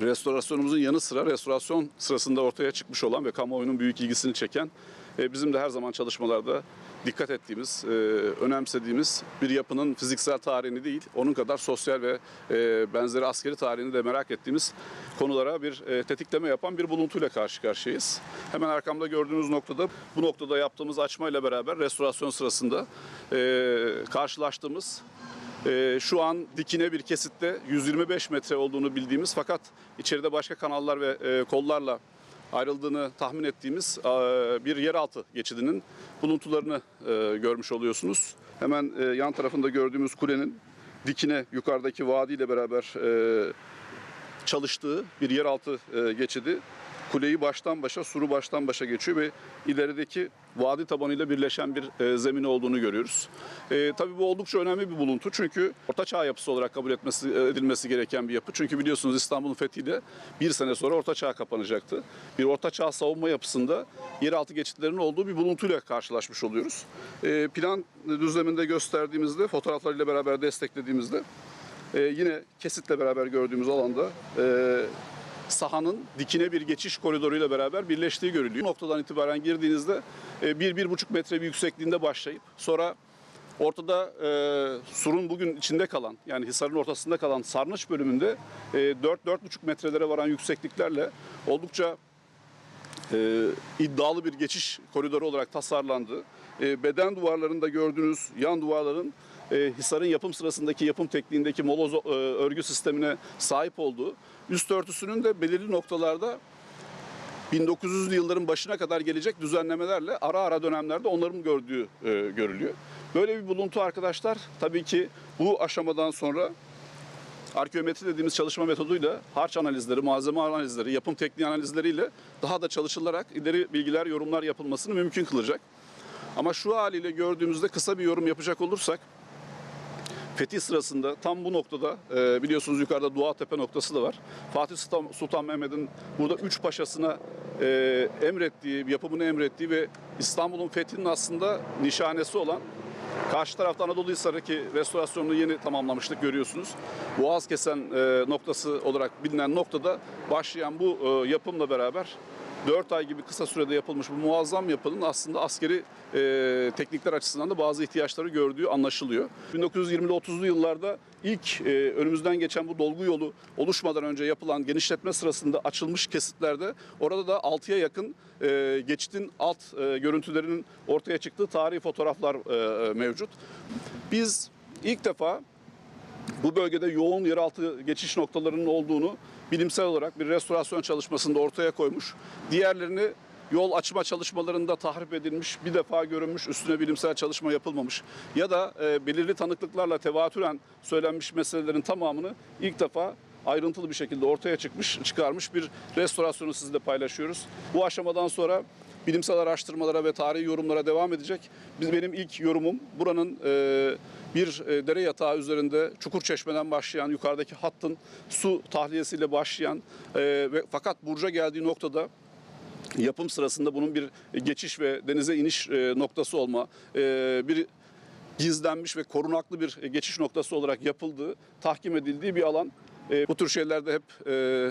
restorasyonumuzun yanı sıra restorasyon sırasında ortaya çıkmış olan ve kamuoyunun büyük ilgisini çeken e, bizim de her zaman çalışmalarda dikkat ettiğimiz, e, önemsediğimiz bir yapının fiziksel tarihini değil, onun kadar sosyal ve e, benzeri askeri tarihini de merak ettiğimiz konulara bir tetikleme yapan bir buluntuyla karşı karşıyayız. Hemen arkamda gördüğünüz noktada bu noktada yaptığımız açmayla beraber restorasyon sırasında karşılaştığımız ee, şu an dikine bir kesitte 125 metre olduğunu bildiğimiz fakat içeride başka kanallar ve e, kollarla ayrıldığını tahmin ettiğimiz bir yeraltı geçidinin buluntularını e, görmüş oluyorsunuz. Hemen e, yan tarafında gördüğümüz kulenin dikine yukarıdaki vadiyle beraber çalıştığı bir yeraltı geçidi kuleyi baştan başa, suru baştan başa geçiyor ve ilerideki vadi tabanıyla birleşen bir e, zemin olduğunu görüyoruz. E, tabii bu oldukça önemli bir buluntu çünkü ortaçağ yapısı olarak kabul etmesi, edilmesi gereken bir yapı. Çünkü biliyorsunuz İstanbul'un fethiyle bir sene sonra ortaçağ kapanacaktı. Bir ortaçağ savunma yapısında yeraltı geçitlerinin olduğu bir buluntuyla karşılaşmış oluyoruz. E, plan düzleminde gösterdiğimizde, fotoğraflarıyla beraber desteklediğimizde ee, yine kesitle beraber gördüğümüz alanda e, sahanın dikine bir geçiş koridoruyla beraber birleştiği görülüyor. Bu noktadan itibaren girdiğinizde e, bir, bir buçuk metre bir yüksekliğinde başlayıp sonra ortada e, surun bugün içinde kalan yani Hisar'ın ortasında kalan sarnıç bölümünde e, 4-4,5 metrelere varan yüksekliklerle oldukça e, iddialı bir geçiş koridoru olarak tasarlandı. E, beden duvarlarında gördüğünüz yan duvarların e, Hisar'ın yapım sırasındaki yapım tekniğindeki moloz e, örgü sistemine sahip olduğu, üst örtüsünün de belirli noktalarda 1900'lü yılların başına kadar gelecek düzenlemelerle ara ara dönemlerde onların gördüğü e, görülüyor. Böyle bir buluntu arkadaşlar tabii ki bu aşamadan sonra arkeometri dediğimiz çalışma metoduyla harç analizleri, malzeme analizleri, yapım tekniği analizleriyle daha da çalışılarak ileri bilgiler, yorumlar yapılmasını mümkün kılacak. Ama şu haliyle gördüğümüzde kısa bir yorum yapacak olursak Fetih sırasında tam bu noktada e, biliyorsunuz yukarıda Dua Tepe noktası da var. Fatih Sultan, Sultan Mehmet'in burada üç paşasına e, emrettiği, yapımını emrettiği ve İstanbul'un fethinin aslında nişanesi olan Karşı tarafta Anadolu Hisarı ki restorasyonunu yeni tamamlamıştık görüyorsunuz. Boğaz kesen e, noktası olarak bilinen noktada başlayan bu e, yapımla beraber 4 ay gibi kısa sürede yapılmış bu muazzam yapının aslında askeri e, teknikler açısından da bazı ihtiyaçları gördüğü anlaşılıyor. 1920'li 30'lu yıllarda ilk e, önümüzden geçen bu dolgu yolu oluşmadan önce yapılan genişletme sırasında açılmış kesitlerde orada da 6'ya yakın e, geçitin alt e, görüntülerinin ortaya çıktığı tarihi fotoğraflar e, mevcut. Biz ilk defa bu bölgede yoğun yeraltı geçiş noktalarının olduğunu bilimsel olarak bir restorasyon çalışmasında ortaya koymuş. Diğerlerini yol açma çalışmalarında tahrip edilmiş, bir defa görünmüş, üstüne bilimsel çalışma yapılmamış ya da e, belirli tanıklıklarla tevatüren söylenmiş meselelerin tamamını ilk defa ayrıntılı bir şekilde ortaya çıkmış, çıkarmış bir restorasyonu sizle paylaşıyoruz. Bu aşamadan sonra bilimsel araştırmalara ve tarihi yorumlara devam edecek. Biz benim ilk yorumum buranın e, bir e, dere yatağı üzerinde çukur çeşmeden başlayan yukarıdaki hattın su tahliyesiyle başlayan e, ve fakat burca geldiği noktada yapım sırasında bunun bir geçiş ve denize iniş e, noktası olma, e, bir gizlenmiş ve korunaklı bir geçiş noktası olarak yapıldığı, tahkim edildiği bir alan. E, bu tür şeylerde hep e,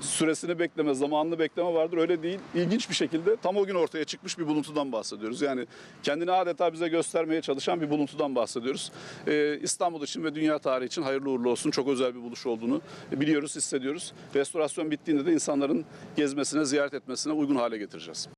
süresini bekleme, zamanını bekleme vardır. Öyle değil. İlginç bir şekilde tam o gün ortaya çıkmış bir buluntudan bahsediyoruz. Yani kendini adeta bize göstermeye çalışan bir buluntudan bahsediyoruz. Ee, İstanbul için ve dünya tarihi için hayırlı uğurlu olsun. Çok özel bir buluş olduğunu biliyoruz, hissediyoruz. Restorasyon bittiğinde de insanların gezmesine, ziyaret etmesine uygun hale getireceğiz.